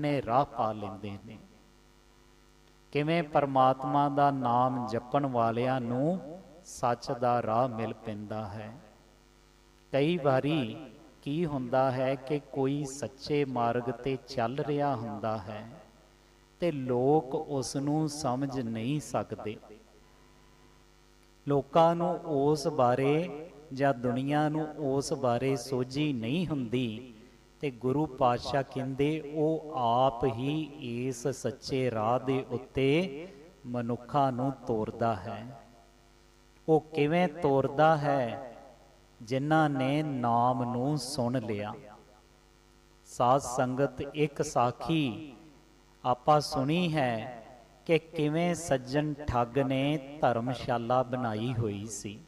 ਨੇ ਰਾਹ ਪਾ ਲੈਂਦੇ ਨੇ? ਕਿਵੇਂ ਪਰਮਾਤਮਾ ਦਾ ਨਾਮ ਜਪਣ ਵਾਲਿਆਂ ਨੂੰ ਸੱਚ ਦਾ ਰਾਹ ਮਿਲ ਪੈਂਦਾ ਹੈ? ਕਈ ਵਾਰੀ ਕੀ ਹੁੰਦਾ ਹੈ ਕਿ ਕੋਈ ਸੱਚੇ ਮਾਰਗ ਤੇ ਚੱਲ ਰਿਹਾ ਹੁੰਦਾ ਹੈ ਤੇ ਲੋਕ ਉਸ ਨੂੰ ਸਮਝ ਨਹੀਂ ਸਕਦੇ। ਲੋਕਾਂ ਨੂੰ ਉਸ ਬਾਰੇ ਜਾਂ ਦੁਨੀਆ ਨੂੰ ਉਸ ਬਾਰੇ ਸੋਝੀ ਨਹੀਂ ਹੁੰਦੀ ਤੇ ਗੁਰੂ ਪਾਤਸ਼ਾਹ ਕਹਿੰਦੇ, ਉਹ ਆਪ ਹੀ ਇਸ ਸੱਚੇ ਰਾਹ ਦੇ ਉੱਤੇ ਮਨੁੱਖਾਂ ਨੂੰ ਤੋਰਦਾ ਹੈ। ਉਹ ਕਿਵੇਂ ਤੋਰਦਾ ਹੈ? ਜਿਨ੍ਹਾਂ ਨੇ ਨਾਮ ਨੂੰ ਸੁਣ ਲਿਆ। ਸਾਧ ਸੰਗਤ ਇੱਕ ਸਾਖੀ ਆਪਾਂ ਸੁਣੀ ਹੈ ਕਿ ਕਿਵੇਂ ਸੱਜਣ ਠੱਗ ਨੇ ਧਰਮਸ਼ਾਲਾ ਬਣਾਈ ਹੋਈ ਸੀ।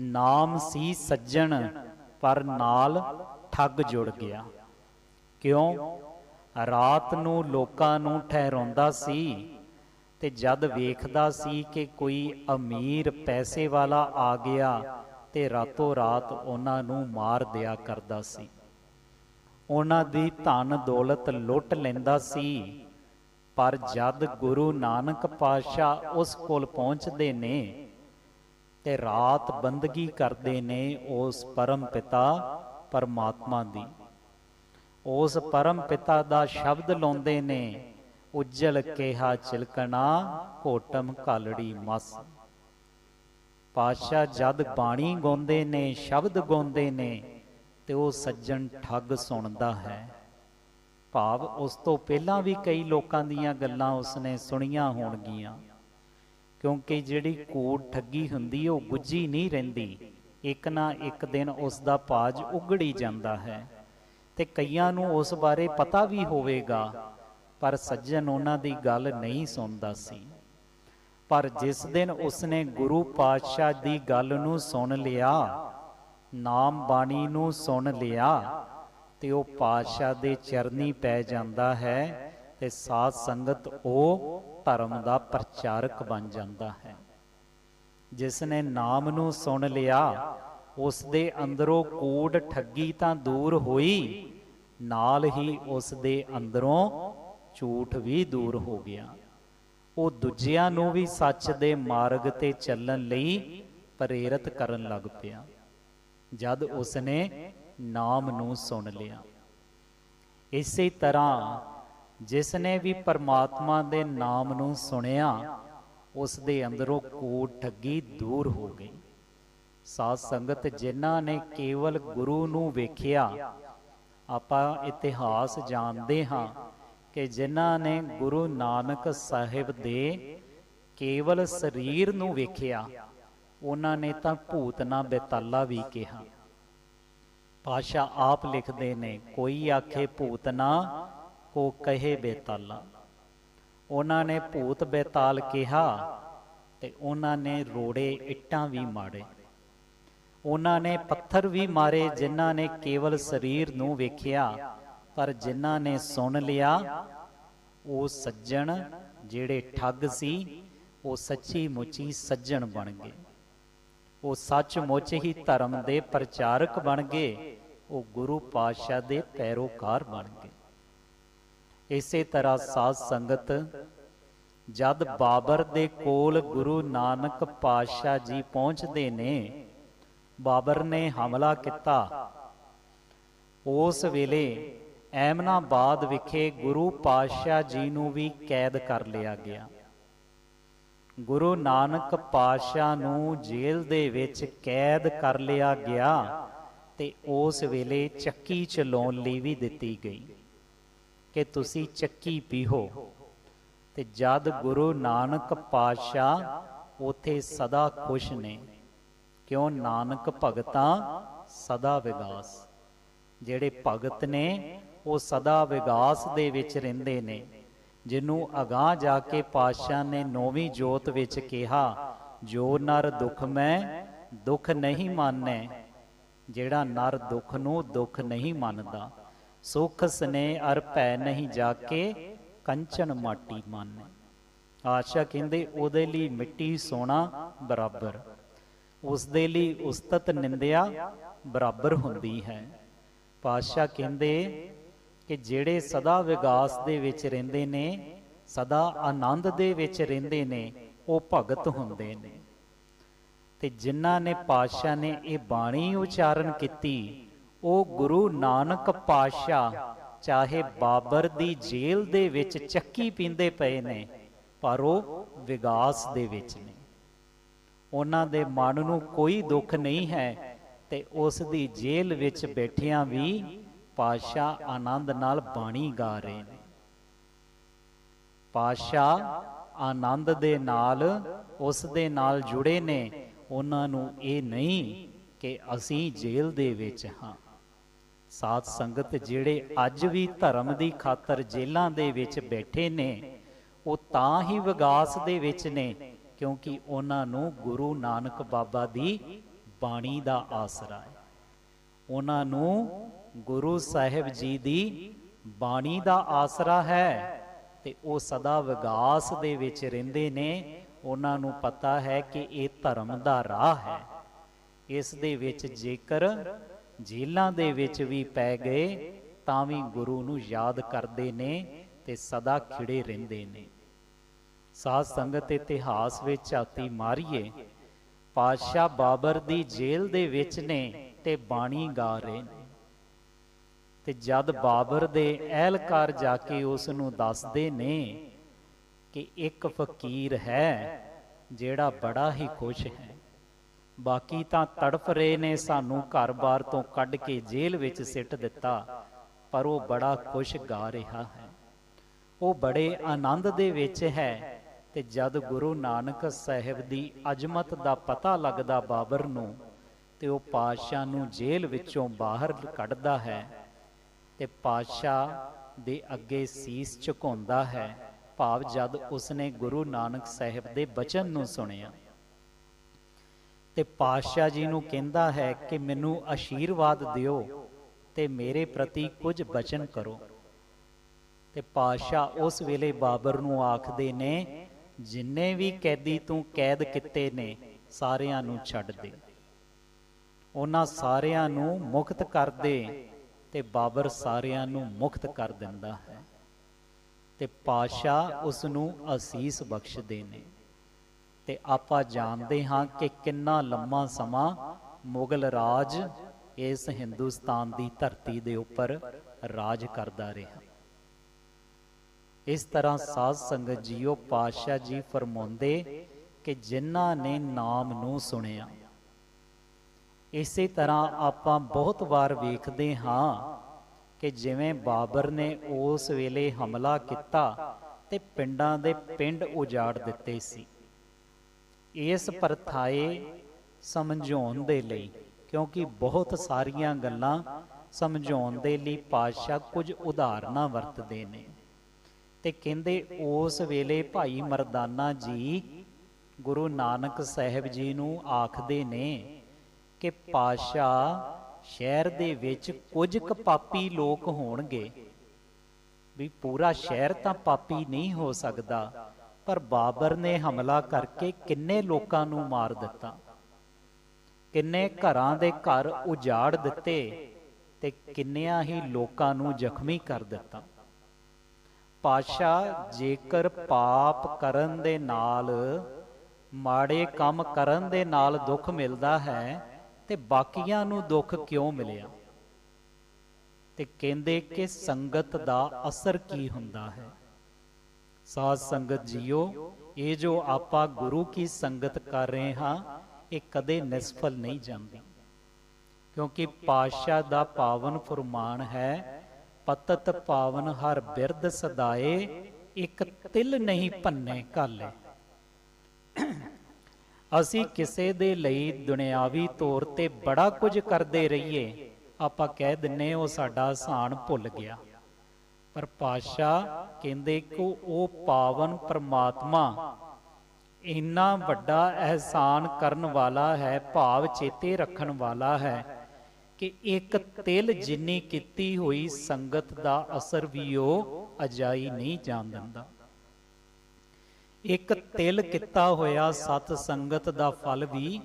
ਨਾਮ ਸੀ ਸੱਜਣ, ਪਰ ਨਾਲ ਠੱਗ ਜੁੜ ਗਿਆ। ਕਿਉਂ? ਰਾਤ ਨੂੰ ਲੋਕਾਂ ਨੂੰ ਠਹਿਰਾਉਂਦਾ ਸੀ ਤੇ ਜਦ ਵੇਖਦਾ ਸੀ ਕਿ ਕੋਈ ਅਮੀਰ ਪੈਸੇ ਵਾਲਾ ਆ ਗਿਆ ਤੇ ਰਾਤੋਂ ਰਾਤ ਉਹਨਾਂ ਨੂੰ ਮਾਰ ਦਿਆ ਕਰਦਾ ਸੀ। ਉਹਨਾਂ ਦੀ ਧਨ ਦੌਲਤ ਲੁੱਟ ਲੈਂਦਾ ਸੀ, ਪਰ ਜਦ ਗੁਰੂ ਨਾਨਕ ਪਾਤਸ਼ਾਹ ਉਸ ਕੋਲ ਪਹੁੰਚਦੇ ਨੇ ਤੇ ਰਾਤ ਬੰਦਗੀ ਕਰਦੇ ਨੇ ਉਸ ਪਰਮ ਪਿਤਾ ਪਰਮਾਤਮਾ ਦੀ। ਉਸ ਪਰਮ ਪਿਤਾ ਦਾ ਸ਼ਬਦ ਲਾਉਂਦੇ ਨੇ, ਉਜਲ ਕਿਹਾ ਚਿਲਕਣਾ ਕੋਟਮ ਕਾਲੜੀ ਮਸ। ਪਾਤਸ਼ਾਹ ਜਦ ਬਾਣੀ ਗਾਉਂਦੇ ਨੇ, ਸ਼ਬਦ ਗਾਉਂਦੇ ਨੇ, ਤੇ ਉਹ ਸੱਜਣ ਠੱਗ ਸੁਣਦਾ ਹੈ। ਭਾਵ ਉਸ ਤੋਂ ਪਹਿਲਾਂ ਵੀ ਕਈ ਲੋਕਾਂ ਦੀਆਂ ਗੱਲਾਂ ਉਸਨੇ ਸੁਣੀਆਂ ਹੋਣਗੀਆਂ। ਕਿਉਂਕਿ ਜਿਹੜੀ ਕੂੜ ਠੱਗੀ ਹੁੰਦੀ, ਉਹ ਗੁੱਜੀ ਨਹੀਂ ਰਹਿੰਦੀ। ਇੱਕ ਨਾ ਇੱਕ ਦਿਨ ਉਸ ਦਾ ਪਾਜ ਉਗੜੀ ਜਾਂਦਾ ਹੈ ਤੇ ਕਈਆਂ ਨੂੰ ਉਸ ਬਾਰੇ ਪਤਾ ਵੀ ਹੋਵੇਗਾ, ਪਰ ਸੱਜਣ ਉਹਨਾਂ ਦੀ ਗੱਲ ਨਹੀਂ ਸੁਣਦਾ ਸੀ। ਪਰ ਜਿਸ ਦਿਨ ਉਸਨੇ ਗੁਰੂ ਪਾਤਸ਼ਾਹ ਦੀ ਗੱਲ ਨੂੰ ਸੁਣ ਲਿਆ, ਨਾਮ ਬਾਣੀ ਨੂੰ ਸੁਣ ਲਿਆ, ਤੇ ਉਹ ਪਾਤਸ਼ਾਹ ਦੇ ਚਰਨੀ ਪੈ ਜਾਂਦਾ ਹੈ ਤੇ ਸਾਧ ਸੰਗਤ ਉਹ ਧਰਮ ਦਾ ਪ੍ਰਚਾਰਕ ਬਣ ਜਾਂਦਾ ਹੈ। ਜਿਸ ਨੇ ਨਾਮ ਨੂੰ ਸੁਣ ਲਿਆ ਉਸ ਦੇ ਅੰਦਰੋਂ ਕੂੜ ਠੱਗੀ ਤਾਂ ਦੂਰ ਹੋਈ, ਨਾਲ ਹੀ ਉਸ ਦੇ ਅੰਦਰੋਂ ਝੂਠ ਵੀ ਦੂਰ ਹੋ ਗਿਆ। ਉਹ ਦੂਜਿਆਂ ਨੂੰ ਵੀ ਸੱਚ ਦੇ ਮਾਰਗ ਤੇ ਚੱਲਣ ਲਈ ਪ੍ਰੇਰਿਤ ਕਰਨ ਲੱਗ ਪਿਆ, ਜਦ ਉਸਨੇ ਨਾਮ ਨੂੰ ਸੁਣ ਲਿਆ। ਇਸੇ ਤਰ੍ਹਾਂ ਜਿਸ ਨੇ ਵੀ ਪਰਮਾਤਮਾ ਦੇ ਨਾਮ ਨੂੰ ਸੁਣਿਆ ਉਸ ਦੇ ਅੰਦਰੋਂ ਕੂੜ ਠੱਗੀ ਦੂਰ ਹੋ ਗਈ। ਸਾਧ ਸੰਗਤ ਜਿਨ੍ਹਾਂ ਨੇ ਕੇਵਲ ਗੁਰੂ ਨੂੰ ਵੇਖਿਆ, ਆਪਾਂ ਇਤਿਹਾਸ ਜਾਣਦੇ ਹਾਂ ਕਿ ਜਿਨ੍ਹਾਂ ਨੇ ਗੁਰੂ ਨਾਨਕ ਸਾਹਿਬ ਦੇ ਕੇਵਲ ਸਰੀਰ ਨੂੰ ਵੇਖਿਆ, ਉਹਨਾਂ ਨੇ ਤਾਂ ਭੂਤਨਾ ਬੇਤਾਲਾ ਵੀ ਕਿਹਾ। ਪਾਸ਼ਾ ਆਪ ਲਿਖਦੇ ਨੇ, ਕੋਈ ਆਖੇ ਭੂਤਨਾ ਕੋ ਕਹੇ ਬੇਤਾਲਾ। ਉਹਨਾਂ ਨੇ ਭੂਤ ਬੇਤਾਲ ਕਿਹਾ ਤੇ ਉਹਨਾਂ ਨੇ ਰੋੜੇ ਇੱਟਾਂ ਵੀ ਮਾਰੇ ਉਹਨਾਂ ਨੇ ਪੱਥਰ ਵੀ ਮਾਰੇ ਜਿਨ੍ਹਾਂ ਨੇ ਕੇਵਲ ਸਰੀਰ ਨੂੰ ਵੇਖਿਆ, ਪਰ ਜਿਨ੍ਹਾਂ ਨੇ ਸੁਣ ਲਿਆ, ਉਹ ਸੱਜਣ ਜਿਹੜੇ ਠੱਗ ਸੀ, ਉਹ ਸੱਚੀ ਮੁੱਚੀ ਸੱਜਣ ਬਣ ਗਏ। ਉਹ ਸੱਚਮੁੱਚ ਹੀ ਧਰਮ ਦੇ ਪ੍ਰਚਾਰਕ ਬਣ ਗਏ, ਉਹ ਗੁਰੂ ਪਾਤਸ਼ਾਹ ਦੇ ਪੈਰੋਕਾਰ ਬਣ ਗਏ। ਇਸੇ ਤਰ੍ਹਾਂ ਸਾਧ ਸੰਗਤ, ਜਦ ਬਾਬਰ ਦੇ ਕੋਲ ਗੁਰੂ ਨਾਨਕ ਪਾਤਸ਼ਾਹ ਜੀ ਪਹੁੰਚਦੇ ਨੇ, ਬਾਬਰ ਨੇ ਹਮਲਾ ਕੀਤਾ। ਉਸ ਵੇਲੇ ਐਮਨਾਬਾਦ ਵਿਖੇ ਗੁਰੂ ਪਾਤਸ਼ਾਹ ਜੀ ਨੂੰ ਵੀ ਕੈਦ ਕਰ ਲਿਆ ਗਿਆ। ਗੁਰੂ ਨਾਨਕ ਪਾਤਸ਼ਾਹ ਨੂੰ ਜੇਲ੍ਹ ਦੇ ਵਿੱਚ ਕੈਦ ਕਰ ਲਿਆ ਗਿਆ ਤੇ ਉਸ ਵੇਲੇ ਚੱਕੀ ਚਲਾਉਣ ਲਈ ਵੀ ਦਿੱਤੀ ਗਈ। ਕਿ ਤੁਸੀਂ ਚੱਕੀ ਪੀਹੋ। ਤੇ ਜਦ ਗੁਰੂ ਨਾਨਕ ਪਾਤਸ਼ਾਹ ਉਥੇ ਸਦਾ ਖੁਸ਼ ਨੇ, ਕਿਉਂ ਨਾਨਕ ਭਗਤਾਂ ਸਦਾ ਵਿਗਾਸ? ਜਿਹੜੇ ਭਗਤ ਨੇ, ਉਹ ਸਦਾ ਵਿਗਾਸ ਦੇ ਵਿੱਚ ਰਹਿੰਦੇ ਨੇ। ਜਿਹਨੂੰ ਅਗਾਹ ਜਾ ਕੇ ਪਾਤਸ਼ਾਹ ਨੇ ਨੌਵੀਂ ਜੋਤ ਵਿੱਚ ਕਿਹਾ, ਜੋ ਨਰ ਦੁੱਖ ਮੈਂ, ਦੁੱਖ ਨਹੀਂ ਮੰਨੈ। ਜਿਹੜਾ ਨਰ ਦੁੱਖ ਨੂੰ ਦੁੱਖ ਨਹੀਂ ਮੰਨਦਾ। ਸੁਖ ਸਨੇ ਅਰ ਭੈ ਨਹੀਂ ਜਾ ਕੇ ਕੰਚਨ ਮਾਟੀ ਮੰਨੈ। ਆਸ਼ਾ ਕਹਿੰਦੇ, ਉਹਦੇ ਲਈ ਮਿੱਟੀ ਸੋਨਾ ਬਰਾਬਰ। ਉਸ ਦੇ ਲਈ ਉਸਤਤ ਨਿੰਦਿਆ ਬਰਾਬਰ ਹੁੰਦੀ ਹੈ। ਪਾਤਸ਼ਾਹ ਕਹਿੰਦੇ ਕਿ ਜਿਹੜੇ ਸਦਾ ਵਿਗਾਸ ਦੇ ਵਿੱਚ ਰਹਿੰਦੇ ਨੇ, ਸਦਾ ਆਨੰਦ ਦੇ ਵਿੱਚ ਰਹਿੰਦੇ ਨੇ, ਉਹ ਭਗਤ ਹੁੰਦੇ ਨੇ। ਤੇ ਜਿਨ੍ਹਾਂ ਨੇ ਪਾਤਸ਼ਾਹ ਨੇ ਇਹ ਬਾਣੀ ਉਚਾਰਨ ਕੀਤੀ ਉਹ ਗੁਰੂ ਨਾਨਕ ਪਾਤਸ਼ਾਹ, ਚਾਹੇ ਬਾਬਰ ਦੀ ਜੇਲ੍ਹ ਦੇ ਵਿੱਚ ਚੱਕੀ ਪੀਂਦੇ ਪਏ ਨੇ, ਪਰ ਉਹ ਵਿਗਾਸ ਦੇ ਵਿੱਚ ਨੇ। ਉਹਨਾਂ ਦੇ ਮਨ ਨੂੰ ਕੋਈ ਦੁੱਖ ਨਹੀਂ ਹੈ ਤੇ ਉਸ ਦੀ ਜੇਲ੍ਹ ਵਿੱਚ ਬੈਠਿਆਂ ਵੀ ਪਾਤਸ਼ਾਹ ਆਨੰਦ ਨਾਲ ਬਾਣੀ ਗਾ ਰਹੇ ਨੇ। ਪਾਤਸ਼ਾਹ ਆਨੰਦ ਦੇ ਨਾਲ, ਉਸ ਦੇ ਨਾਲ ਜੁੜੇ ਨੇ। ਉਹਨਾਂ ਨੂੰ ਇਹ ਨਹੀਂ ਕਿ ਅਸੀਂ ਜੇਲ੍ਹ ਦੇ ਵਿੱਚ ਹਾਂ। ਸਾਧ ਸੰਗਤ ਜਿਹੜੇ ਅੱਜ ਵੀ ਧਰਮ ਦੀ ਖਾਤਰ ਜੇਲ੍ਹਾਂ ਦੇ ਵਿੱਚ ਬੈਠੇ ਨੇ, ਉਹ ਤਾਂ ਹੀ ਵਿਗਾਸ ਦੇ ਵਿੱਚ ਨੇ, ਕਿਉਂਕਿ ਉਹਨਾਂ ਨੂੰ ਗੁਰੂ ਨਾਨਕ ਬਾਬਾ ਦੀ ਬਾਣੀ ਦਾ ਆਸਰਾ ਹੈ। ਉਹਨਾਂ ਨੂੰ ਗੁਰੂ ਸਾਹਿਬ ਜੀ ਦੀ ਬਾਣੀ ਦਾ ਆਸਰਾ ਹੈ ਤੇ ਉਹ ਸਦਾ ਵਿਗਾਸ ਦੇ ਵਿੱਚ ਰਹਿੰਦੇ ਨੇ। ਉਹਨਾਂ ਨੂੰ ਪਤਾ ਹੈ ਕਿ ਇਹ ਧਰਮ ਦਾ ਰਾਹ ਹੈ। ਇਸ ਦੇ ਵਿੱਚ ਜੇਕਰ ਜੇਲਾਂ ਦੇ ਵਿੱਚ ਵੀ ਪੈ ਗਏ, ਤਾਂ ਵੀ ਗੁਰੂ ਨੂੰ ਯਾਦ ਕਰਦੇ ਨੇ ਤੇ ਸਦਾ ਖਿੜੇ ਰਹਿੰਦੇ ਨੇ। ਸਾਧ ਸੰਗਤ ਇਤਿਹਾਸ ਵਿੱਚ ਝਾਤੀ ਮਾਰੀਏ, ਪਾਤਸ਼ਾਹ ਬਾਬਰ ਦੀ ਜੇਲ੍ਹ ਦੇ ਵਿੱਚ ਨੇ ਤੇ ਬਾਣੀ ਗਾ ਰਹੇ ਨੇ। ਤੇ ਜਦ ਬਾਬਰ ਦੇ ਅਹਿਲਕਾਰ ਜਾ ਕੇ ਉਸ ਨੂੰ ਦੱਸਦੇ ਨੇ ਕਿ ਇੱਕ ਫਕੀਰ ਹੈ ਜਿਹੜਾ ਬੜਾ ਹੀ ਖੁਸ਼ ਹੈ। ਬਾਕੀ ਤਾਂ ਤੜਫ ਰਹੇ ਨੇ ਸਾਨੂੰ ਘਰ-ਬਾਰ ਤੋਂ ਕੱਢ ਕੇ ਜੇਲ੍ਹ ਵਿੱਚ ਸਿੱਟ ਦਿੱਤਾ, ਪਰ ਉਹ ਬੜਾ ਖੁਸ਼ ਗਾ ਰਿਹਾ ਹੈ। ਉਹ ਬੜੇ ਆਨੰਦ ਦੇ ਵਿੱਚ ਹੈ ਤੇ ਜਦ ਗੁਰੂ ਨਾਨਕ ਸਾਹਿਬ ਦੀ ਅਜਮਤ ਦਾ ਪਤਾ ਲੱਗਦਾ ਬਾਬਰ ਨੂੰ ਤੇ ਉਹ ਪਾਤਸ਼ਾਹ ਨੂੰ ਜੇਲ੍ਹ ਵਿੱਚੋਂ ਬਾਹਰ ਕੱਢਦਾ ਹੈ ਤੇ ਪਾਤਸ਼ਾਹ ਦੇ ਅੱਗੇ ਸੀਸ ਝੁਕਾਉਂਦਾ ਹੈ, ਭਾਵ ਜਦ ਉਸਨੇ ਗੁਰੂ ਨਾਨਕ ਸਾਹਿਬ ਦੇ ਬਚਨ ਨੂੰ ਸੁਣਿਆ। ਤੇ ਪਾਤਸ਼ਾਹ ਜੀ ਨੂੰ ਕਹਿੰਦਾ ਹੈ ਕਿ ਮੈਨੂੰ ਆਸ਼ੀਰਵਾਦ ਦਿਓ ਤੇ ਮੇਰੇ ਪ੍ਰਤੀ ਕੁਝ ਬਚਨ ਕਰੋ। ਤੇ ਪਾਤਸ਼ਾਹ ਉਸ ਵੇਲੇ ਬਾਬਰ ਨੂੰ ਆਖਦੇ ਨੇ, ਜਿੰਨੇ ਵੀ ਕੈਦੀ ਤੂੰ ਕੈਦ ਕੀਤੇ ਨੇ, ਸਾਰਿਆਂ ਨੂੰ ਛੱਡ ਦੇ। ਉਹਨਾਂ ਸਾਰਿਆਂ ਨੂੰ ਮੁਕਤ ਕਰ ਦੇ ਤੇ ਬਾਬਰ ਸਾਰਿਆਂ ਨੂੰ ਮੁਕਤ ਕਰ ਦਿੰਦਾ ਹੈ। ਤੇ ਪਾਤਸ਼ਾਹ ਉਸ ਨੂੰ ਅਸੀਸ ਬਖਸ਼ਦੇ ਨੇ। ਤੇ ਆਪਾਂ ਜਾਣਦੇ ਹਾਂ ਕਿ ਕਿੰਨਾ ਲੰਮਾ ਸਮਾਂ ਮੁਗਲ ਰਾਜ ਇਸ ਹਿੰਦੁਸਤਾਨ ਦੀ ਧਰਤੀ ਦੇ ਉੱਪਰ ਰਾਜ ਕਰਦਾ ਰਿਹਾ। ਇਸ ਤਰ੍ਹਾਂ ਸਾਧ ਸੰਗਤ ਜੀਓ ਪਾਤਸ਼ਾਹ ਜੀ ਫਰਮਾਉਂਦੇ ਕਿ ਜਿਨ੍ਹਾਂ ਨੇ ਨਾਮ ਨੂੰ ਸੁਣਿਆ। ਇਸੇ ਤਰ੍ਹਾਂ ਆਪਾਂ ਬਹੁਤ ਵਾਰ ਵੇਖਦੇ ਹਾਂ ਕਿ ਜਿਵੇਂ ਬਾਬਰ ਨੇ ਉਸ ਵੇਲੇ ਹਮਲਾ ਕੀਤਾ ਤੇ ਪਿੰਡਾਂ ਦੇ ਪਿੰਡ ਉਜਾੜ ਦਿੱਤੇ ਸੀ। ਇਸ ਪਰਥਾਏ ਸਮਝਾਉਣ ਦੇ ਲਈ, ਕਿਉਂਕਿ ਬਹੁਤ ਸਾਰੀਆਂ ਗੱਲਾਂ ਸਮਝਾਉਣ ਦੇ ਲਈ ਪਾਤਸ਼ਾਹ ਕੁਝ ਉਦਾਹਰਨਾਂ ਵਰਤਦੇ ਨੇ। ਤੇ ਕਹਿੰਦੇ, ਉਸ ਵੇਲੇ ਭਾਈ ਮਰਦਾਨਾ ਜੀ ਗੁਰੂ ਨਾਨਕ ਸਾਹਿਬ ਜੀ ਨੂੰ ਆਖਦੇ ਨੇ ਕਿ ਪਾਤਸ਼ਾਹ, ਸ਼ਹਿਰ ਦੇ ਵਿੱਚ ਕੁਝ ਕੁ ਪਾਪੀ ਲੋਕ ਹੋਣਗੇ। ਵੀ ਪੂਰਾ ਸ਼ਹਿਰ ਤਾਂ ਪਾਪੀ ਨਹੀਂ ਹੋ ਸਕਦਾ। ਪਰ ਬਾਬਰ ਨੇ ਹਮਲਾ ਕਰਕੇ ਕਿੰਨੇ ਲੋਕਾਂ ਨੂੰ ਮਾਰ ਦਿੱਤਾ। ਕਿੰਨੇ ਘਰਾਂ ਦੇ ਘਰ ਉਜਾੜ ਦਿੱਤੇ ਤੇ ਕਿੰਨਿਆਂ ਹੀ ਲੋਕਾਂ ਨੂੰ ਜ਼ਖਮੀ ਕਰ ਦਿੱਤਾ। ਪਾਸ਼ਾ ਜੇਕਰ ਪਾਪ ਕਰਨ ਦੇ ਨਾਲ, ਮਾੜੇ ਕੰਮ ਕਰਨ ਦੇ ਨਾਲ ਦੁੱਖ ਮਿਲਦਾ ਹੈ, ਤੇ ਬਾਕੀਆਂ ਨੂੰ ਦੁੱਖ ਕਿਉਂ ਮਿਲਿਆ? ਤੇ ਕਹਿੰਦੇ ਕਿ ਸੰਗਤ ਦਾ ਅਸਰ ਕੀ ਹੁੰਦਾ ਹੈ? ਸਾਧ ਸੰਗਤ ਜੀਓ, ਇਹ ਜੋ ਆਪਾਂ ਗੁਰੂ ਕੀ ਸੰਗਤ ਕਰ ਰਹੇ ਹਾਂ, ਇਹ ਕਦੇ ਨਿਸਫਲ ਨਹੀਂ ਜਾਂਦੀ। ਕਿਉਂਕਿ ਪਾਤਸ਼ਾਹ ਦਾ ਪਾਵਨ ਫਰਮਾਨ ਹੈ, ਪਤਤ ਪਾਵਨ ਹਰ ਬਿਰਦ ਸਦਾਏ, ਇੱਕ ਤਿਲ ਨਹੀਂ ਭੰਨੇ ਕਾਲੇ ਅਸੀਂ ਕਿਸੇ ਦੇ ਲਈ ਦੁਨਿਆਵੀ ਤੌਰ ਤੇ ਬੜਾ ਕੁਝ ਕਰਦੇ ਰਹੀਏ, ਆਪਾਂ ਕਹਿ ਦਿੰਨੇ ਉਹ ਸਾਡਾ ਆਸਾਨ ਭੁੱਲ ਗਿਆ। ਪਰ ਪਾਤਸ਼ਾਹ ਕਹਿੰਦੇ ਕਿ ਉਹ ਪਾਵਨ ਪ੍ਰਮਾਤਮਾ, ਇੰਨਾ ਵੱਡਾ ਅਹਿਸਾਨ ਕਰਨ ਵਾਲਾ ਹੈ, ਭਾਵ ਚੇਤੇ ਰੱਖਣ ਵਾਲਾ ਹੈ ਕਿ ਇੱਕ ਤਿਲ ਜਿੰਨੀ ਕੀਤੀ ਹੋਈ ਸੰਗਤ ਦਾ ਅਸਰ ਵੀ ਉਹ ਅਜਾਈ ਨਹੀਂ ਜਾਣ ਦਿੰਦਾ। ਇੱਕ ਤਿਲ ਕੀਤਾ ਹੋਇਆ ਸਤ ਸੰਗਤ ਦਾ ਫਲ ਵੀ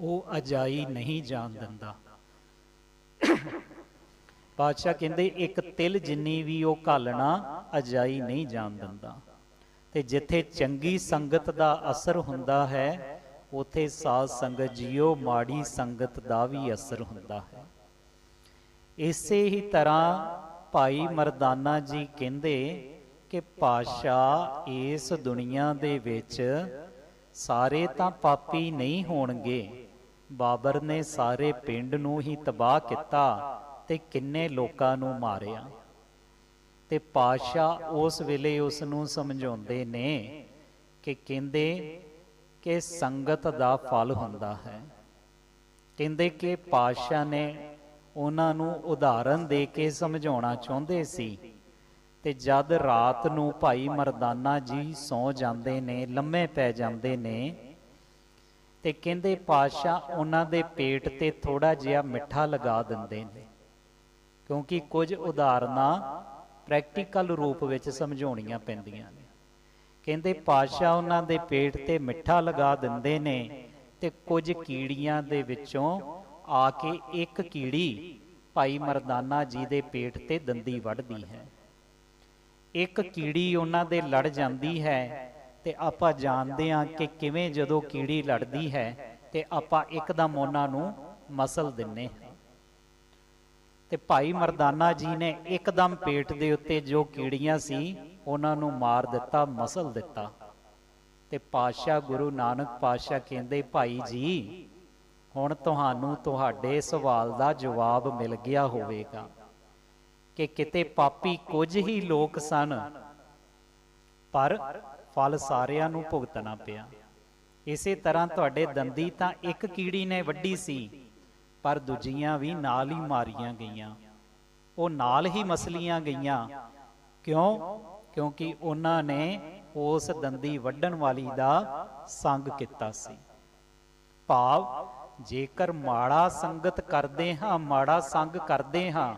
ਉਹ ਅਜਾਈ ਨਹੀਂ ਜਾਣ ਦਿੰਦਾ। ਪਾਤਸ਼ਾਹ ਕਹਿੰਦੇ, ਇੱਕ ਤਿਲ ਜਿੰਨੀ ਵੀ ਉਹ ਘਾਲਣਾ, ਅਜਾਈ ਨਹੀਂ ਜਾਣ ਦਿੰਦਾ। ਤੇ ਜਿੱਥੇ ਚੰਗੀ ਸੰਗਤ ਦਾ ਅਸਰ ਹੁੰਦਾ ਹੈ, ਉਥੇ ਸਾਧ ਸੰਗਤ ਜੀਓ ਮਾੜੀ ਸੰਗਤ ਦਾ ਵੀ ਅਸਰ ਹੁੰਦਾ ਹੈ। ਇਸੇ ਹੀ ਤਰ੍ਹਾਂ ਭਾਈ ਮਰਦਾਨਾ ਜੀ ਕਹਿੰਦੇ ਕਿ, ਪਾਤਸ਼ਾਹ, ਇਸ ਦੁਨੀਆ ਦੇ ਵਿੱਚ ਸਾਰੇ ਤਾਂ ਪਾਪੀ ਨਹੀਂ ਹੋਣਗੇ। ਬਾਬਰ ਨੇ ਸਾਰੇ ਪਿੰਡ ਨੂੰ ਹੀ ਤਬਾਹ ਕੀਤਾ। ਤੇ ਕਿੰਨੇ ਲੋਕਾਂ ਨੂੰ ਮਾਰਿਆ। ਤੇ ਪਾਸ਼ਾ ਉਸ ਵੇਲੇ ਉਸ ਨੂੰ ਸਮਝਾਉਂਦੇ ਨੇ ਕਿ ਕਹਿੰਦੇ ਕਿ ਸੰਗਤ ਦਾ ਫਲ ਹੁੰਦਾ ਹੈ। ਕਹਿੰਦੇ ਕਿ ਪਾਸ਼ਾ ਨੇ ਉਹਨਾਂ ਨੂੰ ਉਦਾਹਰਨ ਦੇ ਕੇ ਸਮਝਾਉਣਾ ਚਾਹੁੰਦੇ ਸੀ। ਤੇ ਜਦ ਰਾਤ ਨੂੰ ਭਾਈ ਮਰਦਾਨਾ ਜੀ ਸੌ ਜਾਂਦੇ ਨੇ, ਲੰਮੇ ਪੈ ਜਾਂਦੇ ਨੇ, ਤੇ ਕਹਿੰਦੇ ਪਾਸ਼ਾ ਉਹਨਾਂ ਦੇ ਪੇਟ ਤੇ ਥੋੜਾ ਜਿਹਾ ਮਿੱਠਾ ਲਗਾ ਦਿੰਦੇ ਨੇ। ਕਿਉਂਕਿ ਕੁਝ ਉਦਾਹਰਨਾਂ ਪ੍ਰੈਕਟੀਕਲ ਰੂਪ ਵਿੱਚ ਸਮਝਾਉਣੀਆਂ ਪੈਂਦੀਆਂ ਨੇ। ਕਹਿੰਦੇ ਪਾਤਸ਼ਾਹ ਉਹਨਾਂ ਦੇ ਪੇਟ ਤੇ ਮਿੱਠਾ ਲਗਾ ਦਿੰਦੇ ਨੇ ਤੇ ਕੁਝ ਕੀੜੀਆਂ ਦੇ ਵਿੱਚੋਂ ਆ ਕੇ ਇੱਕ ਕੀੜੀ ਭਾਈ ਮਰਦਾਨਾ ਜੀ ਦੇ ਪੇਟ ਤੇ ਦੰਦੀ ਵੱਢਦੀ ਹੈ। ਇੱਕ ਕੀੜੀ ਉਹਨਾਂ ਦੇ ਲੜ ਜਾਂਦੀ ਹੈ ਤੇ ਆਪਾਂ ਜਾਣਦੇ ਹਾਂ ਕਿ ਕਿਵੇਂ ਜਦੋਂ ਕੀੜੀ ਲੜਦੀ ਹੈ ਤੇ ਆਪਾਂ ਇੱਕਦਮ ਉਹਨਾਂ ਨੂੰ ਮਸਲ ਦਿੰਨੇ ਹਾਂ। ਤੇ ਭਾਈ ਮਰਦਾਨਾ ਜੀ ਨੇ ਇੱਕਦਮ ਪੇਟ ਦੇ ਉੱਤੇ ਜੋ ਕੀੜੀਆਂ ਸੀ, ਉਹਨਾਂ ਨੂੰ ਮਾਰ ਦਿੱਤਾ, ਮਸਲ ਦਿੱਤਾ। ਤੇ ਪਾਤਸ਼ਾਹ ਗੁਰੂ ਨਾਨਕ ਪਾਤਸ਼ਾਹ ਕਹਿੰਦੇ, ਭਾਈ ਜੀ, ਹੁਣ ਤੁਹਾਨੂੰ ਤੁਹਾਡੇ ਸਵਾਲ ਦਾ ਜਵਾਬ ਮਿਲ ਗਿਆ ਹੋਵੇਗਾ ਕਿ ਕਿਤੇ ਪਾਪੀ ਕੁਝ ਹੀ ਲੋਕ ਸਨ, ਪਰ ਫਲ ਸਾਰਿਆਂ ਨੂੰ ਭੁਗਤਣਾ ਪਿਆ। ਇਸੇ ਤਰ੍ਹਾਂ ਤੁਹਾਡੇ ਦੰਦੀ ਤਾਂ ਇੱਕ ਕੀੜੀ ਨੇ ਵੱਢੀ ਸੀ ਪਰ ਦੂਜੀਆਂ ਵੀ ਨਾਲ ਹੀ ਮਾਰੀਆਂ ਗਈਆਂ। ਉਹ ਨਾਲ ਹੀ ਮਸਲੀਆਂ ਗਈਆਂ। ਕਿਉਂ? ਕਿਉਂਕਿ ਉਹਨਾਂ ਨੇ ਉਸ ਦੰਦੀ ਵੱਢਣ ਵਾਲੀ ਦਾ ਸੰਗ ਕੀਤਾ ਸੀ। ਭਾਵ, ਜੇਕਰ ਮਾੜਾ ਸੰਗਤ ਕਰਦੇ ਹਾਂ, ਮਾੜਾ ਸੰਗ ਕਰਦੇ ਹਾਂ,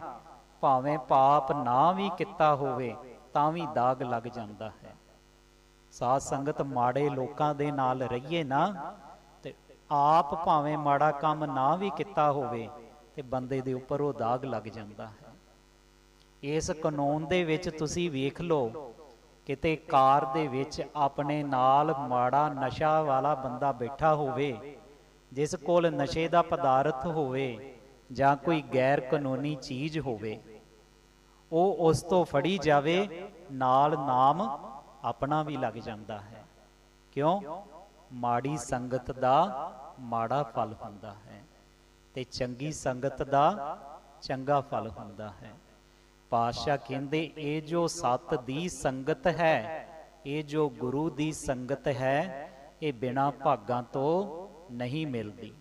ਭਾਵੇਂ ਪਾਪ ਨਾ ਵੀ ਕੀਤਾ ਹੋਵੇ, ਤਾਂ ਵੀ ਦਾਗ ਲੱਗ ਜਾਂਦਾ ਹੈ। ਸਾਧ ਸੰਗਤ ਮਾੜੇ ਲੋਕਾਂ ਦੇ ਨਾਲ ਰਹੀਏ ਨਾ ਆਪ ਭਾਵੇਂ ਮਾੜਾ ਕੰਮ ਨਾ ਵੀ ਕੀਤਾ ਹੋਵੇ, ਤੇ ਬੰਦੇ ਦੇ ਉੱਪਰ ਉਹ ਦਾਗ ਲੱਗ ਜਾਂਦਾ ਹੈ। ਇਸ ਕਾਨੂੰਨ ਦੇ ਵਿੱਚ ਤੁਸੀਂ ਵੇਖ ਲਓ, ਕਿਤੇ ਕਾਰ ਦੇ ਵਿੱਚ ਆਪਣੇ ਨਾਲ ਮਾੜਾ ਨਸ਼ਾ ਵਾਲਾ ਬੰਦਾ ਬੈਠਾ ਹੋਵੇ, ਜਿਸ ਕੋਲ ਨਸ਼ੇ ਦਾ ਪਦਾਰਥ ਹੋਵੇ ਜਾਂ ਕੋਈ ਗੈਰ ਕਾਨੂੰਨੀ ਚੀਜ਼ ਹੋਵੇ, ਉਹ ਉਸ ਤੋਂ ਫੜੀ ਜਾਵੇ, ਨਾਲ ਨਾਮ ਆਪਣਾ ਵੀ ਲੱਗ ਜਾਂਦਾ ਹੈ। ਕਿਉਂ? ਮਾੜੀ ਸੰਗਤ ਦਾ ਮਾੜਾ ਫਲ ਹੁੰਦਾ ਹੈ ਤੇ ਚੰਗੀ ਸੰਗਤ ਦਾ ਚੰਗਾ ਫਲ ਹੁੰਦਾ ਹੈ। ਪਾਤਸ਼ਾਹ ਕਹਿੰਦੇ, ਇਹ ਜੋ ਸਤ ਦੀ ਸੰਗਤ ਹੈ, ਇਹ ਜੋ ਗੁਰੂ ਦੀ ਸੰਗਤ ਹੈ, ਇਹ ਬਿਨਾ ਭਾਗਾਂ ਤੋਂ ਨਹੀਂ ਮਿਲਦੀ।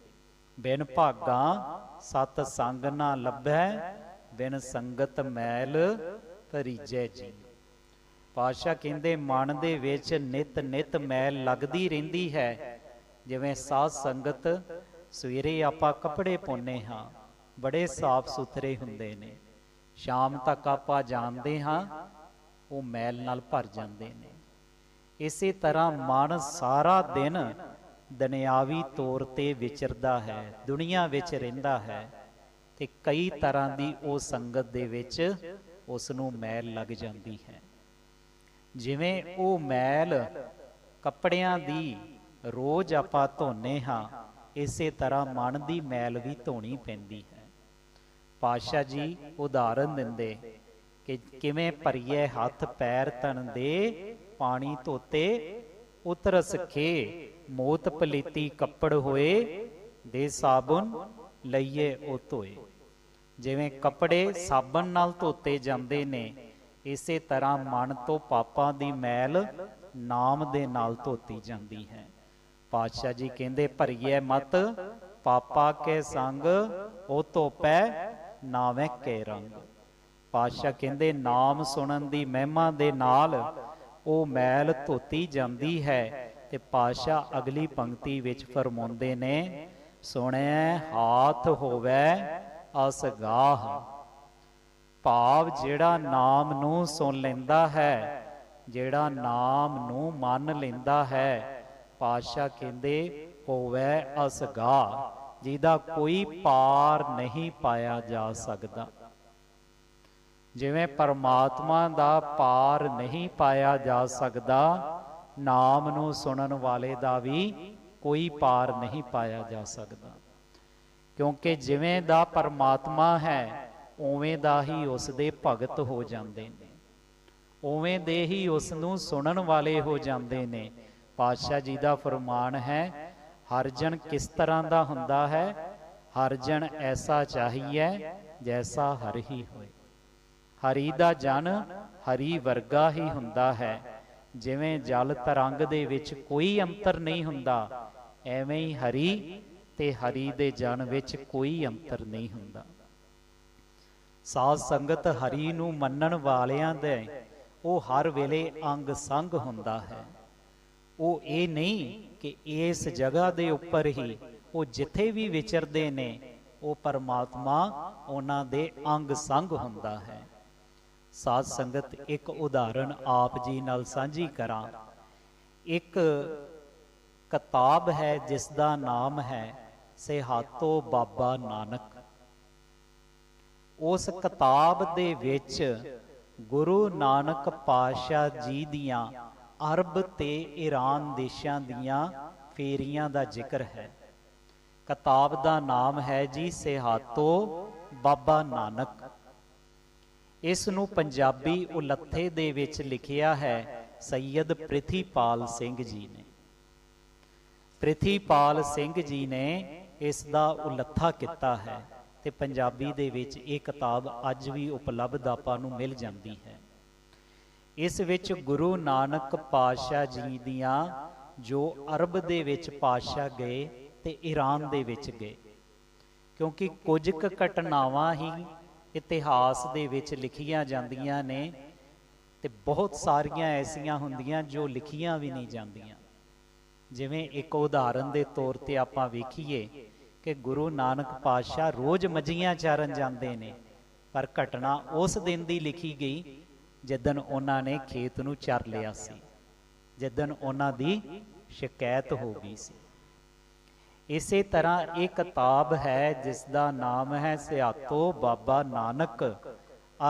ਬਿਨ ਭਾਗਾਂ ਸਤ ਸੰਗ ਨਾ ਲੱਭੈ, ਬਿਨ ਸੰਗਤ ਮੈਲ ਭਰੀਜੈ ਜੀ। ਪਾਤਸ਼ਾਹ ਕਹਿੰਦੇ, ਮਨ ਦੇ ਵਿੱਚ ਨਿਤ ਨਿਤ ਮੈਲ ਲੱਗਦੀ ਰਹਿੰਦੀ ਹੈ। ਜਿਵੇਂ ਸਾਧ ਸੰਗਤ ਸਵੇਰੇ ਆਪਾਂ ਕੱਪੜੇ ਪਾਉਨੇ ਹਾਂ, ਬੜੇ ਸਾਫ਼ ਸੁਥਰੇ ਹੁੰਦੇ ਨੇ। ਸ਼ਾਮ ਤੱਕ ਆਪਾਂ ਜਾਣਦੇ ਹਾਂ, ਉਹ ਮੈਲ ਨਾਲ ਭਰ ਜਾਂਦੇ ਨੇ। ਇਸੇ ਤਰ੍ਹਾਂ ਮਨ ਸਾਰਾ ਦਿਨ ਦੁਨਿਆਵੀ ਤੌਰ ਤੇ ਵਿਚਰਦਾ ਹੈ, ਦੁਨੀਆ ਵਿੱਚ ਰਹਿੰਦਾ ਹੈ ਤੇ ਕਈ ਤਰ੍ਹਾਂ ਦੀ ਉਹ ਸੰਗਤ ਦੇ ਵਿੱਚ ਉਸ ਨੂੰ ਮੈਲ ਲੱਗ ਜਾਂਦੀ ਹੈ। ਜਿਵੇਂ ਉਹ ਮੈਲ ਕੱਪੜਿਆਂ ਦੀ ਰੋਜ਼ ਆਪਾਂ ਧੋਨੇ ਹਾਂ, ਇਸੇ ਤਰ੍ਹਾਂ ਮਨ ਦੀ ਮੈਲ ਵੀ ਧੋਣੀ ਪੈਂਦੀ ਹੈ। ਪਾਸ਼ਾ ਜੀ ਉਦਾਹਰਨ ਦਿੰਦੇ ਕਿ ਕਿਵੇਂ ਭਰੀਏ ਹੱਥ ਪੈਰ ਤਨ ਦੇ, ਪਾਣੀ ਧੋਤੇ ਉਤਰ ਸਖੇ ਮੋਤ ਪਲੀਤੀ ਕੱਪੜ ਹੋਏ, ਦੇ ਸਾਬੁਨ ਲਈਏ ਉਹ ਧੋਏ। ਜਿਵੇਂ ਕੱਪੜੇ ਸਾਬਣ ਨਾਲ ਧੋਤੇ ਜਾਂਦੇ ਨੇ ਇਸੇ ਤਰ੍ਹਾਂ ਮਨ ਤੋਂ ਪਾਪਾਂ ਦੀ ਮੈਲ ਨਾਮ ਦੇ ਨਾਲ ਧੋਤੀ ਜਾਂਦੀ ਹੈ। ਪਾਤਸ਼ਾਹ ਜੀ ਕਹਿੰਦੇ ਭਰੀਏ ਮਤ, ਪਾਪਾ ਕੇ ਸੰਗ, ਉਹ ਧੋਪੈ, ਨਾਵੇਂ ਕੇ ਰੰਗ। ਪਾਤਸ਼ਾਹ ਕਹਿੰਦੇ, ਨਾਮ ਸੁਣਨ ਦੀ ਮਹਿਮਾ ਦੇ ਨਾਲ ਉਹ ਮੈਲ ਧੋਤੀ ਜਾਂਦੀ ਹੈ। ਤੇ ਪਾਤਸ਼ਾਹ ਅਗਲੀ ਪੰਕਤੀ ਵਿੱਚ ਫਰਮਾਉਂਦੇ ਨੇ ਸੁਣਿਆ ਹਾਥ ਹੋਵੇ ਅਸਗਾਹ ਭਾਵ ਜਿਹੜਾ ਨਾਮ ਨੂੰ ਸੁਣ ਲੈਂਦਾ ਹੈ, ਜਿਹੜਾ ਨਾਮ ਨੂੰ ਮੰਨ ਲੈਂਦਾ ਹੈ, ਪਾਤਸ਼ਾਹ ਕਹਿੰਦੇ, ਹੋਵੇ ਅਸਗਾ, ਜਿਹਦਾ ਕੋਈ ਪਾਰ ਨਹੀਂ ਪਾਇਆ ਜਾ ਸਕਦਾ। ਜਿਵੇਂ ਪਰਮਾਤਮਾ ਦਾ ਪਾਰ ਨਹੀਂ ਪਾਇਆ ਜਾ ਸਕਦਾ, ਨਾਮ ਨੂੰ ਸੁਣਨ ਵਾਲੇ ਦਾ ਵੀ ਕੋਈ ਪਾਰ ਨਹੀਂ ਪਾਇਆ ਜਾ ਸਕਦਾ। ਕਿਉਂਕਿ ਜਿਵੇਂ ਦਾ ਪਰਮਾਤਮਾ ਹੈ ਉਵੇਂ ਦਾ ਹੀ ਉਸ ਦੇ ਭਗਤ ਹੋ ਜਾਂਦੇ ਨੇ। ਉਵੇਂ ਦੇ ਹੀ ਉਸ ਨੂੰ ਸੁਣਨ ਵਾਲੇ ਹੋ ਜਾਂਦੇ ਨੇ। ਪਾਤਸ਼ਾਹ ਜੀ ਦਾ ਫਰਮਾਨ ਹੈ, ਹਰ ਜਨ ਕਿਸ ਤਰ੍ਹਾਂ ਦਾ ਹੁੰਦਾ ਹੈ, ਹਰ ਜਨ ਐਸਾ ਚਾਹੀਏ ਜੈਸਾ ਹਰ ਹੀ ਹੋਏ। ਹਰੀ ਦਾ ਜਨ ਹਰੀ ਵਰਗਾ ਹੀ ਹੁੰਦਾ ਹੈ। ਜਿਵੇਂ ਜਲ ਤਰੰਗ ਦੇ ਵਿੱਚ ਕੋਈ ਅੰਤਰ ਨਹੀਂ ਹੁੰਦਾ, ਐਵੇਂ ਹੀ ਹਰੀ ਤੇ ਹਰੀ ਦੇ ਜਨ ਵਿੱਚ ਕੋਈ ਅੰਤਰ ਨਹੀਂ ਹੁੰਦਾ। ਸਾਧ ਸੰਗਤ ਹਰੀ ਨੂੰ ਮੰਨਣ ਵਾਲਿਆਂ ਦੇ ਉਹ ਹਰ ਵੇਲੇ ਅੰਗ ਸੰਗ ਹੁੰਦਾ ਹੈ। ਉਹ ਇਹ ਨਹੀਂ ਕਿ ਇਸ ਜਗ੍ਹਾ ਦੇ ਉੱਪਰ ਹੀ ਉਹ ਜਿੱਥੇ ਵੀ ਵਿਚਰਦੇ ਨੇ, ਉਹ ਪਰਮਾਤਮਾ ਉਹਨਾਂ ਦੇ ਅੰਗ ਸੰਗ ਹੁੰਦਾ ਹੈ। ਸਾਧ ਸੰਗਤ ਇੱਕ ਉਦਾਹਰਣ ਆਪ ਜੀ ਨਾਲ ਸਾਂਝੀ ਕਰਾਂ। ਇੱਕ ਕਿਤਾਬ ਹੈ ਜਿਸ ਦਾ ਨਾਮ ਹੈ, ਸਿਹਾਤੋ ਬਾਬਾ ਨਾਨਕ। ਉਸ ਕਿਤਾਬ ਦੇ ਵਿੱਚ ਗੁਰੂ ਨਾਨਕ ਪਾਤਸ਼ਾਹ ਜੀ ਦੀਆਂ ਅਰਬ ਤੇ ਈਰਾਨ ਦੇਸ਼ਾਂ ਦੀਆਂ ਫੇਰੀਆਂ ਦਾ ਜ਼ਿਕਰ ਹੈ। ਕਿਤਾਬ ਦਾ ਨਾਮ ਹੈ ਜੀ ਸਿਹਾਤੋ ਬਾਬਾ ਨਾਨਕ। ਇਸ ਨੂੰ ਪੰਜਾਬੀ ਉਲੱਥੇ ਦੇ ਵਿੱਚ ਲਿਖਿਆ ਹੈ ਸੈਯਦ ਪ੍ਰਿਥੀਪਾਲ ਸਿੰਘ ਜੀ ਨੇ। ਪ੍ਰਿਥੀਪਾਲ ਸਿੰਘ ਜੀ ਨੇ ਇਸ ਦਾ ਉਲੱਥਾ ਕੀਤਾ ਹੈ। ਤੇ ਪੰਜਾਬੀ ਦੇ ਵਿੱਚ ਇਹ ਕਿਤਾਬ ਅੱਜ ਵੀ ਉਪਲਬਧ ਆਪਾਂ ਨੂੰ ਮਿਲ ਜਾਂਦੀ ਹੈ। ਇਸ ਵਿੱਚ ਗੁਰੂ ਨਾਨਕ ਪਾਤਸ਼ਾਹ ਜੀ ਦੀਆਂ ਜੋ ਅਰਬ ਦੇ ਵਿੱਚ ਪਾਤਸ਼ਾਹ ਗਏ ਤੇ ਈਰਾਨ ਦੇ ਵਿੱਚ ਗਏ। ਕਿਉਂਕਿ ਕੁਝ ਕੁ ਘਟਨਾਵਾਂ ਹੀ ਇਤਿਹਾਸ ਦੇ ਵਿੱਚ ਲਿਖੀਆਂ ਜਾਂਦੀਆਂ ਨੇ ਤੇ ਬਹੁਤ ਸਾਰੀਆਂ ਐਸੀਆਂ ਹੁੰਦੀਆਂ ਜੋ ਲਿਖੀਆਂ ਵੀ ਨਹੀਂ ਜਾਂਦੀਆਂ। ਜਿਵੇਂ ਇੱਕ ਉਦਾਹਰਨ ਦੇ ਤੌਰ ਤੇ ਆਪਾਂ ਵੇਖੀਏ ਕਿ ਗੁਰੂ ਨਾਨਕ ਪਾਤਸ਼ਾਹ ਰੋਜ਼ ਮੱਝੀਆਂ ਚਾਰਨ ਜਾਂਦੇ ਨੇ। ਪਰ ਘਟਨਾ ਉਸ ਦਿਨ ਦੀ ਲਿਖੀ ਗਈ ਜਿੱਦਨ ਉਹਨਾਂ ਨੇ ਖੇਤ ਨੂੰ ਚਰ ਲਿਆ ਸੀ। ਜਿੱਦਨ ਉਹਨਾਂ ਦੀ ਸ਼ਿਕਾਇਤ ਹੋ ਗਈ ਸੀ। ਇਸੇ ਤਰ੍ਹਾਂ ਇਹ ਕਿਤਾਬ ਹੈ ਜਿਸ ਦਾ ਨਾਮ ਹੈ ਸਿਆਤੋ ਬਾਬਾ ਨਾਨਕ।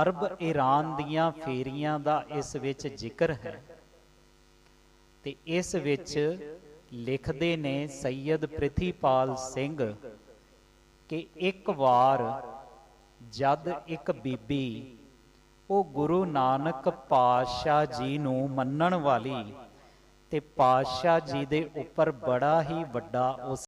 ਅਰਬ ਈਰਾਨ ਦੀਆਂ ਫੇਰੀਆਂ ਦਾ ਇਸ ਵਿੱਚ ਜ਼ਿਕਰ ਹੈ। ਤੇ ਇਸ ਵਿੱਚ ਲਿਖਦੇ ਨੇ ਸੈਯਦ ਪ੍ਰਿਥੀਪਾਲ ਸਿੰਘ ਕਿ ਇੱਕ ਵਾਰ ਜਦ ਇੱਕ ਬੀਬੀ, ਉਹ ਗੁਰੂ ਨਾਨਕ ਪਾਤਸ਼ਾਹ ਜੀ ਨੂੰ ਮੰਨਣ ਵਾਲੀ ਤੇ ਪਾਤਸ਼ਾਹ ਜੀ ਦੇ ਉੱਪਰ ਬੜਾ ਹੀ ਵੱਡਾ ਉਸ